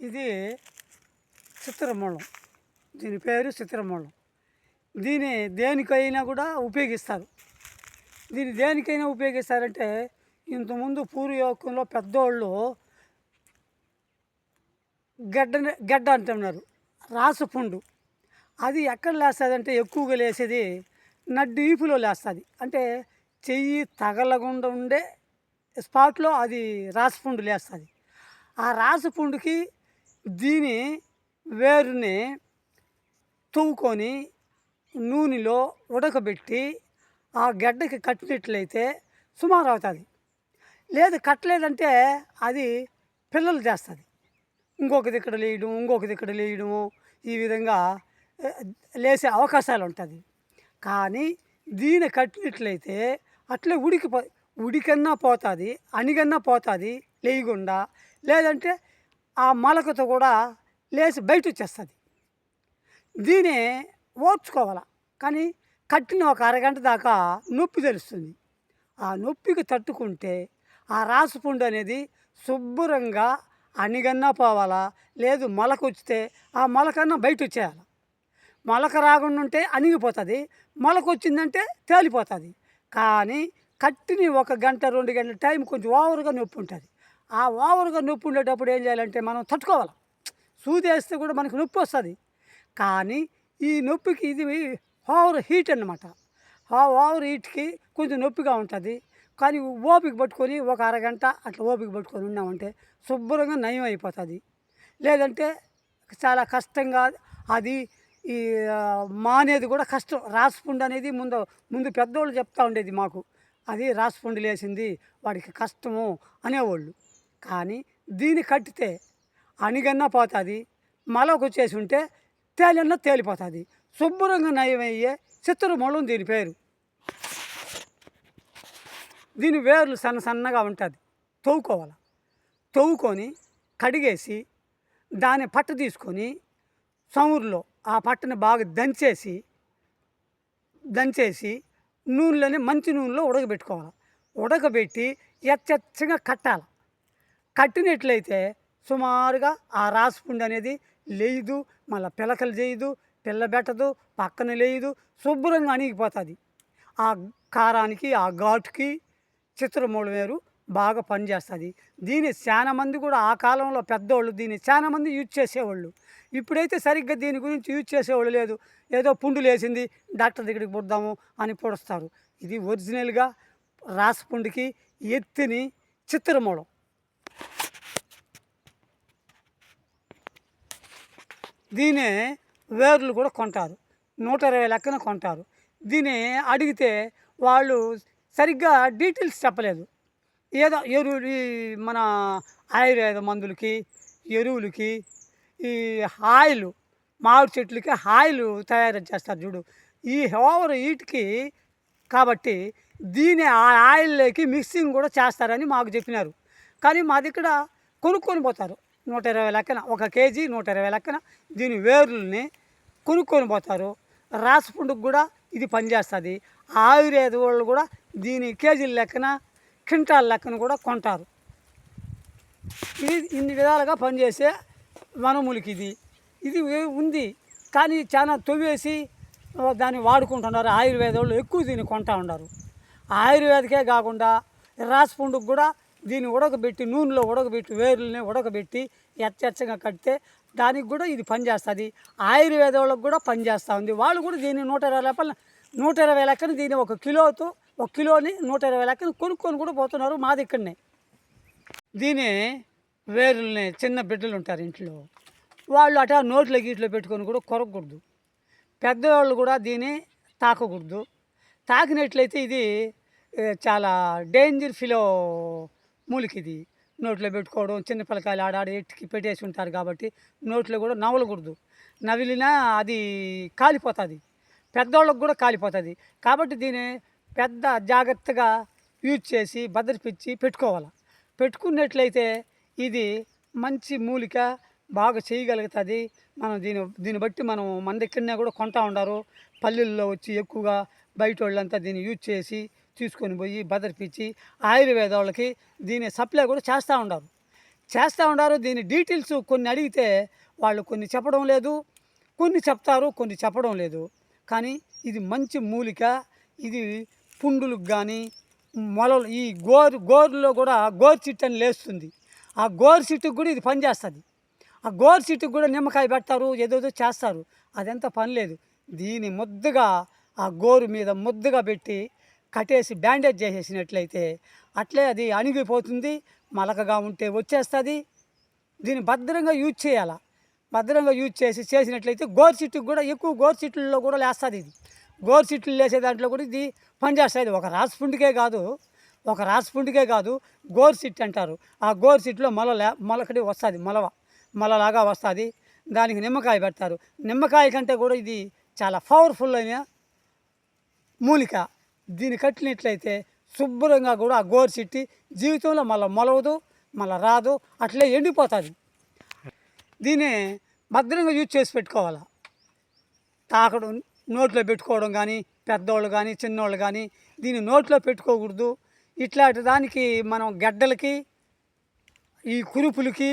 ఇది చిత్రమూలం. దీని పేరు చిత్రమూలం. దీని దేనికైనా కూడా ఉపయోగిస్తారు. దీన్ని దేనికైనా ఉపయోగిస్తారంటే ఇంతకుముందు పూర్వయోగంలో పెద్దోళ్ళు గడ్డ గడ్డ అంటున్నారు రాసపుండు. అది ఎక్కడ లేస్తుందంటే ఎక్కువగా లేసేది నడ్డీపులో లేస్తుంది. అంటే చెయ్యి తగలకుండా ఉండే స్పాట్లో అది రాసిపుండు లేస్తుంది. ఆ రాసిపుండుకి దీని వేరుని తవ్వుకొని నూనెలో ఉడకబెట్టి ఆ గడ్డకి కట్టినట్లయితే సుమారు అవుతుంది. లేదు కట్టలేదంటే అది పిల్లలు చేస్తుంది. ఇంకొక దిక్కడ లేయడం ఇంకొక దిక్కడ లేయడము ఈ విధంగా లేసే అవకాశాలు ఉంటుంది కానీ దీని కట్టినట్లయితే అట్లే ఉడికిపో ఉడికన్నా పోతుంది అణిగన్నా పోతుంది లేయకుండా లేదంటే ఆ మొలకతో కూడా లేచి బయట వచ్చేస్తుంది దీన్ని ఓర్చుకోవాలి. కానీ కట్టిన ఒక అరగంట దాకా నొప్పి తెలుస్తుంది. ఆ నొప్పికి తట్టుకుంటే ఆ రాసుపుండు అనేది శుభ్రంగా అణిగన్నా పోవాలా లేదు మొలక వచ్చితే ఆ మొలకన్నా బయట వచ్చేయాలి మొలక రాకుండా ఉంటే అణిగిపోతుంది మొలక వచ్చిందంటే తేలిపోతుంది. కానీ కట్టిని ఒక గంట రెండు గంటల టైం కొంచెం ఓవర్గా నొప్పి ఉంటుంది. ఆ ఓవర్గా నొప్పి ఉండేటప్పుడు ఏం చేయాలంటే మనం తట్టుకోవాలి. సూది వేస్తే కూడా మనకు నొప్పి వస్తుంది. కానీ ఈ నొప్పికి ఇది ఓవర్ హీట్ అన్నమాట. ఆ ఓవర్ హీట్కి కొంచెం నొప్పిగా ఉంటుంది. కానీ ఓపిక పట్టుకొని ఒక అరగంట అట్లా ఓపిక పట్టుకొని ఉన్నామంటే శుభ్రంగా నయం అయిపోతుంది. లేదంటే చాలా కష్టంగా అది ఈ మానేది కూడా కష్టం. రాసుపుండు అనేది ముందు ముందు పెద్దోళ్ళు చెప్తా ఉండేది మాకు. అది రాసుపుండు లేసింది వాడికి కష్టము అనేవాళ్ళు. కానీ దీన్ని కట్టితే అణిగన్నా పోతుంది మలొక వచ్చేసి ఉంటే తేలిన్నా తేలిపోతుంది. శుభ్రంగా నయమయ్యే చిత్రమూలం దీని పేరు. దీని వేర్లు సన్న సన్నగా ఉంటుంది తవ్వుకోవాలి. తవ్వుకొని కడిగేసి దాని పట్ట తీసుకొని సమురులో ఆ పట్టను బాగా దంచేసి దంచేసి నూనెలోనే మంచి నూనెలో ఉడకబెట్టుకోవాలి. ఉడకబెట్టి ఎచ్చచ్చగా కట్టాలి. కట్టినట్లయితే సుమారుగా ఆ రాసిపుండి అనేది లేదు మళ్ళీ పిలకలు చేయదు పిల్లబెట్టదు పక్కన లేదు శుభ్రంగా అణిగిపోతుంది. ఆ కారానికి ఆ ఘాటుకి చిత్రమూలం వేరు బాగా పనిచేస్తుంది. దీన్ని చాలా మంది కూడా ఆ కాలంలో పెద్దోళ్ళు దీన్ని చాలా మంది యూజ్ చేసేవాళ్ళు. ఇప్పుడైతే సరిగ్గా దీని గురించి యూజ్ చేసేవాళ్ళు లేదు. ఏదో పుండు లేచింది డాక్టర్ దగ్గరికి పుడదాము అని పొడుస్తారు. ఇది ఒరిజినల్గా రాసపుండుకి ఎత్తిని చిత్రమూలం. దీనే వేర్లు కూడా కొంటారు. నూట ఇరవై లెక్కన కొంటారు. దీన్ని అడిగితే వాళ్ళు సరిగ్గా డీటెయిల్స్ చెప్పలేదు. ఏదో ఎరువులు ఈ మన ఆయుర్వేద మందులకి ఎరువులకి ఈ ఆయిలు మామిడి చెట్లకి ఆయిలు తయారు చేస్తారు చూడు. ఈ ఓవర్ వీటికి కాబట్టి దీని ఆ ఆయిల్లోకి మిక్సింగ్ కూడా చేస్తారని మాకు చెప్పినారు. కానీ మా దగ్గర కొనుక్కొని పోతారు. నూట ఇరవై లెక్కన ఒక కేజీ నూట ఇరవై లెక్కన దీని వేర్లని కొనుక్కొని పోతారు. రాసపుండుకు కూడా ఇది పనిచేస్తుంది. ఆయుర్వేద వాళ్ళు కూడా దీని కేజీల లెక్కన క్వింటాల్ లెక్కన కూడా కొంటారు. ఇది ఇన్ని విధాలుగా పనిచేసే వనమూలికి ఇది. ఇది ఉంది. కానీ చాలా తొవ్వేసి దాన్ని వాడుకుంటున్నారు. ఆయుర్వేద వాళ్ళు ఎక్కువ దీన్ని కొంటా ఉన్నారు. ఆయుర్వేదకే కాకుండా రాసపుండుకు కూడా దీన్ని ఉడకబెట్టి నూనెలో ఉడకబెట్టి వేర్లని ఉడకబెట్టి ఎచ్చచ్చగా కడితే దానికి కూడా ఇది పనిచేస్తుంది. ఆయుర్వేద వాళ్ళకు కూడా పనిచేస్తూ ఉంది. వాళ్ళు కూడా దీన్ని నూట ఇరవై రూపాయలు నూట ఇరవై లెక్కన దీన్ని ఒక కిలోతో ఒక కిలోని నూట ఇరవై లెక్కలు కొనుక్కొని కూడా పోతున్నారు మాది ఇక్కడనే. దీని వేరుల్ని చిన్న బిడ్డలు ఉంటారు ఇంట్లో. వాళ్ళు అట నోట్లో గీట్లో పెట్టుకొని కూడా కొరకూడదు. పెద్దవాళ్ళు కూడా దీన్ని తాకకూడదు. తాకినట్లయితే ఇది చాలా డేంజర్ ఫిలో మూలికి ఇది. నోట్లో పెట్టుకోవడం చిన్న పిల్లకాయలు ఆడాడి ఎట్టుకి పెట్టేసి ఉంటారు కాబట్టి నోట్లో కూడా నవలకూడదు. నవిలినా అది కాలిపోతుంది. పెద్దవాళ్ళకు కూడా కాలిపోతుంది. కాబట్టి దీన్ని పెద్ద జాగ్రత్తగా యూజ్ చేసి భద్రపించి పెట్టుకోవాలి. పెట్టుకున్నట్లయితే ఇది మంచి మూలిక బాగా చేయగలుగుతుంది. మనం దీని దీన్ని బట్టి మనం మన దగ్గరనే కూడా కొంటా ఉండారు. పల్లెల్లో వచ్చి ఎక్కువగా బయట వాళ్ళంతా దీన్ని యూజ్ చేసి తీసుకొని పోయి భద్రపించి ఆయుర్వేద వాళ్ళకి దీని సప్లై కూడా చేస్తూ ఉండారు. చేస్తూ ఉండారు. దీని డీటెయిల్స్ కొన్ని అడిగితే వాళ్ళు కొన్ని చెప్పడం లేదు. కొన్ని చెప్తారు కొన్ని చెప్పడం లేదు. కానీ ఇది మంచి మూలిక. ఇది పుండులకు కానీ మొలలు ఈ గోరు గోరులో కూడా గోరు చిట్టు అని లేస్తుంది. ఆ గోరు చిట్టుకు కూడా ఇది పనిచేస్తుంది ఆ గోరు చిట్టుకు కూడా నిమ్మకాయ పెడతారు ఏదేదో చేస్తారు. అదంతా పని లేదు. దీని ముద్దగా ఆ గోరు మీద ముద్దగా పెట్టి కట్టేసి బ్యాండేజ్ చేసేసినట్లయితే అట్లే అది అణిగిపోతుంది మలకగా ఉంటే వచ్చేస్తుంది. దీన్ని భద్రంగా యూజ్ చేయాలా. భద్రంగా యూజ్ చేసి చేసినట్లయితే గోరు చెట్టుకు కూడా ఎక్కువ గోరు చెట్లలో కూడా లేస్తుంది ఇది. గోరు చెట్లు లేసే దాంట్లో కూడా ఇది పనిచేస్తుంది ఒక రాసిపుండికే కాదు ఒక రాసిపుండికే కాదు గోరు చెట్టు అంటారు. ఆ గోరు చెట్టులో మొల లే మొలకడి వస్తుంది మొలవ మొలలాగా వస్తుంది. దానికి నిమ్మకాయ పెడతారు. నిమ్మకాయ కంటే కూడా ఇది చాలా పవర్ఫుల్ అయిన మూలిక. దీన్ని కట్టినట్లయితే శుభ్రంగా కూడా ఆ గోరు చెట్టి జీవితంలో మళ్ళీ మొలవదు మళ్ళీ రాదు అట్లే ఎండిపోతుంది. దీన్ని భద్రంగా యూజ్ చేసి పెట్టుకోవాలి. తాకడం నోట్లో పెట్టుకోవడం కానీ పెద్దోళ్ళు కానీ చిన్నోళ్ళు కానీ దీన్ని నోట్లో పెట్టుకోకూడదు. ఇట్లాంటి దానికి మనం గడ్డలకి ఈ కురుపులకి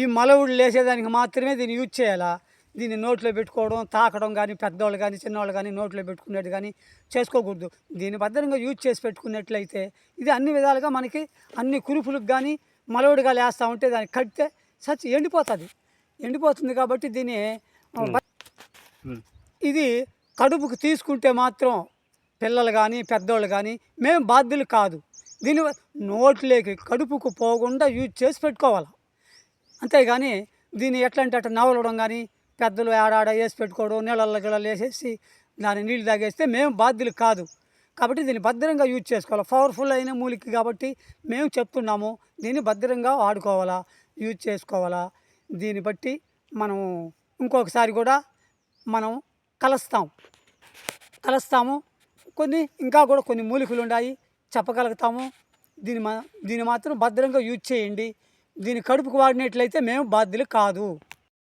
ఈ మలవుడు లేసేదానికి మాత్రమే దీన్ని యూజ్ చేయాలా? దీన్ని నోట్లో పెట్టుకోవడం తాకడం కానీ పెద్దవాళ్ళు కానీ చిన్నవాళ్ళు కానీ నోట్లో పెట్టుకునేది కానీ చేసుకోకూడదు. దీన్ని భద్రంగా యూజ్ చేసి పెట్టుకున్నట్లయితే ఇది అన్ని విధాలుగా మనకి అన్ని కురుపులకు కానీ మలవుడిగా లేస్తూ ఉంటే దాన్ని కడితే సచ్చి ఎండిపోతుంది. ఎండిపోతుంది కాబట్టి దీన్ని. ఇది కడుపుకు తీసుకుంటే మాత్రం పిల్లలు కానీ పెద్దోళ్ళు కానీ మేము బాధ్యులు కాదు. దీని నోట్లోకి కడుపుకు పోకుండా యూజ్ చేసి పెట్టుకోవాలి. అంతేగాని దీన్ని ఎట్లా అంటే అట్లా నవలడం కానీ పెద్దలు ఆడాడ వేసి పెట్టుకోవడం నీళ్ళల్లో గిళ్ళలు వేసేసి దాని నీళ్ళు తాగేస్తే మేము బాధ్యులు కాదు. కాబట్టి దీన్ని భద్రంగా యూజ్ చేసుకోవాలి. పవర్ఫుల్ అయిన మూలిక కాబట్టి మేము చెప్తున్నాము దీన్ని భద్రంగా వాడుకోవాలా యూజ్ చేసుకోవాలా. దీన్ని బట్టి మనం ఇంకొకసారి కూడా మనం కలుస్తాం. కలుస్తాము. కొన్ని ఇంకా కూడా కొన్ని మూలికలు ఉన్నాయి చెప్పగలుగుతాము. దీని మా దీన్ని మాత్రం భద్రంగా యూజ్ చేయండి. దీని కడుపుకు వాడినట్లయితే మేము బాధ్యులు కాదు.